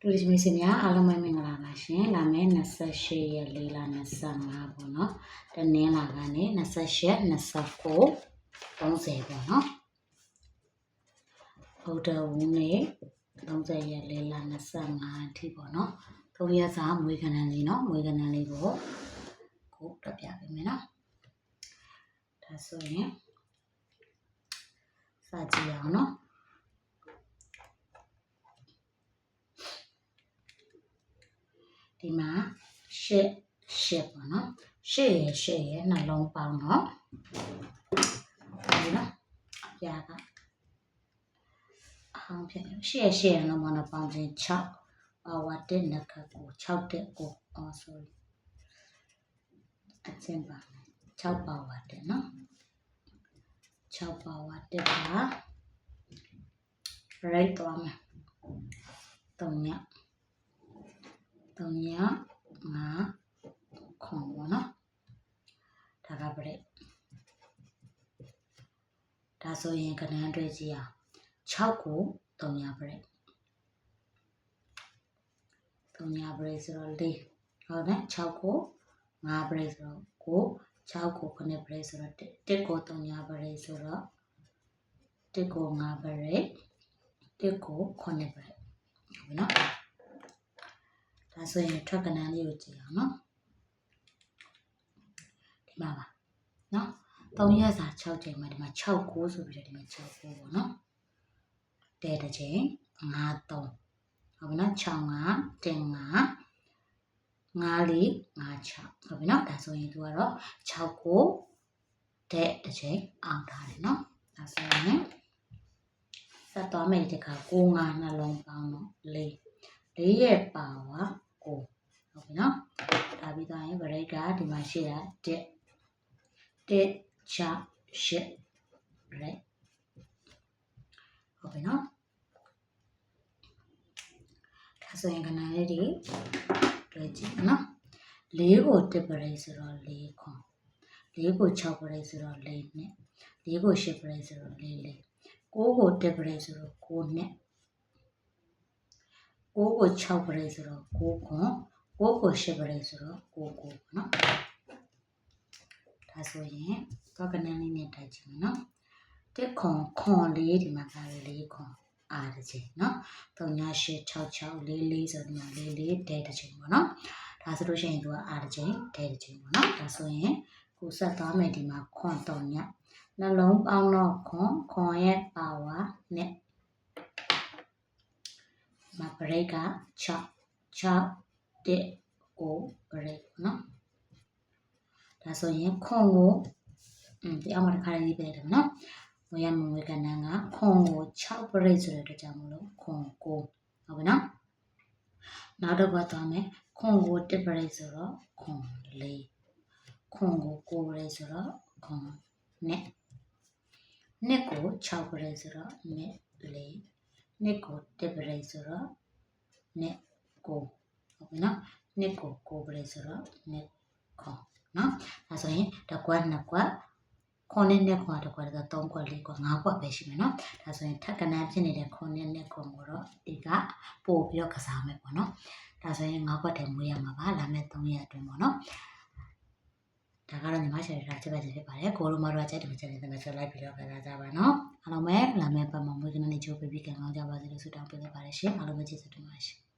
တူရီမီစင်များအားလုံးပဲမင်္ဂလာပါရှင်လာမယ့်28ရက်4လ25ပေါ့နော်တနင်္လာကနေ28 29 30ပေါ့နော်ဗုဒ္ဓဝူးနေ့30ရက်4လ25အထိပေါ့နော်သုံးရက်စာမွေးကဏ္ဍလေးနော်မွေးကဏ္ဍလေးကိုကိုပြပြပေးမယ်နော်ဒါဆိုရင်စာကြည့်အောင်နော် ဒီမှာရှစ်ရှစ်ပေါ့နော်ရှစ်ရယ်ရှစ်ရယ်နှလုံးပေါင်းတော့ဒီနော်အပြာကအောင်ဖြစ်နေရှစ်ရယ်ရှစ်ရယ်နှလုံးပေါင်းတော့ပေါင်းခြင်း6ပါဝတ်တဲ့နခတ်ကို6တဲ့ကိုအော် sorry အချင်းပါ6ပါဝတ်တဲ့နော်6ပါဝတ်တဲ့က right သွားမယ်3ည 3ည5ခွန်ပေါ့နော်ဒါကပြည့်ဒါဆိုရင်ကဏ္ဍတွေ့ကြည့်အောင်6ကို3ညပြည့်3ညပြည့်ဆိုတော့4ဟုတ်တယ်6ကို5ပြည့်ဆိုတော့ကို6ကို9ပြည့်ဆိုတော့1ကို3ညပြည့်ဆိုတော့1ကို5ပြည့်1ကို9ပြည့်ဟုတ်ပြီနော် ဒါဆိုရင်ထွက်ကဏ္ဍလေးကိုကြည့်အောင်နော်ဒီမှာပါနော်3ရက်စာ6ချိန်မှာဒီမှာ6 9ဆိုပြီးတော့ဒီမှာ6 9ပေါ့နော်တဲတစ်ချိန်5 3ဟုတ်ပြီနော်6 5တင်5 5 4 5 6ဟုတ်ပြီနော်ဒါဆိုရင်သူကတော့6ကိုတဲ့တစ်ချိန်အောင်ထားတယ်နော်ဒါဆိုရင်ဆက်သွားမယ်ဒီက9 5နှလုံးပေါင်းတော့4 4ရဲ့ပါဝါ9ဟုတ်ပြီနော်ဒါပြီးသွားရင် break က ဒီမှာရှိတာ1 1 6 8 break ဟုတ်ပြီနော်ဒါဆိုရင်ကဏ္ဍလေးတွေတွေ့ကြည့်နော်4ကို1 break ဆိုတော့4ခွန်4ကို6 break ဆိုတော့4နဲ့4ကို8 break ဆိုတော့4 4 9ကို1 break ဆိုတော့9နဲ့9ကို6ပရိတ်ဆိုတော့9ခွန်9ကို10ပရိတ်ဆိုတော့9ကိုပေါ့နော် ဒါဆိုရင်တော့ကနန်းလေးနဲ့တိုက်ကြည့်မယ်နော်တစ်ခွန်ခွန်လေးဒီမှာကလေးခွန်အားတစ်ချိန်နော်3866 44ဆိုဒီမှာ44တဲတစ်ချိန်ပေါ့နော်ဒါဆိုလို့ရှိရင်သူကအားတစ်ချိန်တဲတစ်ချိန်ပေါ့နော်ဒါဆိုရင်ကိုဆက်သွားမယ်ဒီမှာခွန်3ညနှလုံးပေါင်းတော့ခွန်ခွန်ရဲ့ပါဝါနဲ့မဘရိတ်က6 6တက်ကိုဘရိတ်နော် ဒါဆိုရင်ခွန်ကိုอืมဒီအောင်မှာတစ်ခါလေးရေးပေးတယ်နော်ဝေယမဝေကနန်းကခွန်ကို6ဘရိတ်ဆိုတဲ့အတွက်ကြောင့်မလို့ခွန်ကိုဟုတ်ပြီနော်နောက်တစ်ပတ်သွားမယ်ခွန်ကို1ဘရိတ်ဆိုတော့ခွန်4ခွန်ကို9ဘရိတ်ဆိုတော့ခွန်နဲ့နှစ်ကို6ဘရိတ်ဆိုတော့နှစ်4နှစ်ကို1ပရိတ်ဆိုတော့နှစ်ကိုဟုတ်ပြီနော်နှစ်ကို9ပရိတ်ဆိုတော့နှစ်ခေါ်နော် ဒါဆိုရင်တစ်ကွက်နှစ်ကွက်ခွန်နဲ့နှစ်ခွက်တစ်ခွက်တော့3ခွက်4ခွက်5ခွက်ပဲရှိမယ်နော်ဒါဆိုရင်ထပ်ကနန်းဖြစ်နေတဲ့ခွန်နဲ့နှစ်ခွက်ကိုတော့ဒီကပို့ပြီးတော့ကစားမယ်ပေါ့နော်ဒါဆိုရင်5ခွက်တည်းမွေးရမှာပါလာမယ့်3ရက်အတွင်းပေါ့နော်ဒါကတော့ညီမချယ်တာချက်ပဲဖြစ်ပါတယ်ကိုလိုမတို့အချက်တမချက်နေတယ်ဆိုလိုက်ပြီးတော့ခလာကြပါနော်အားလုံးပဲလာမယ့်ပတ်မှာမွေးကနေ့ချိုးပြပြီးကံကောင်းကြပါစေလို့ဆုတောင်းပေးလိုက်ပါတယ်ရှင်အားလုံးပဲကျေးဇူးတင်ပါတယ်ရှင်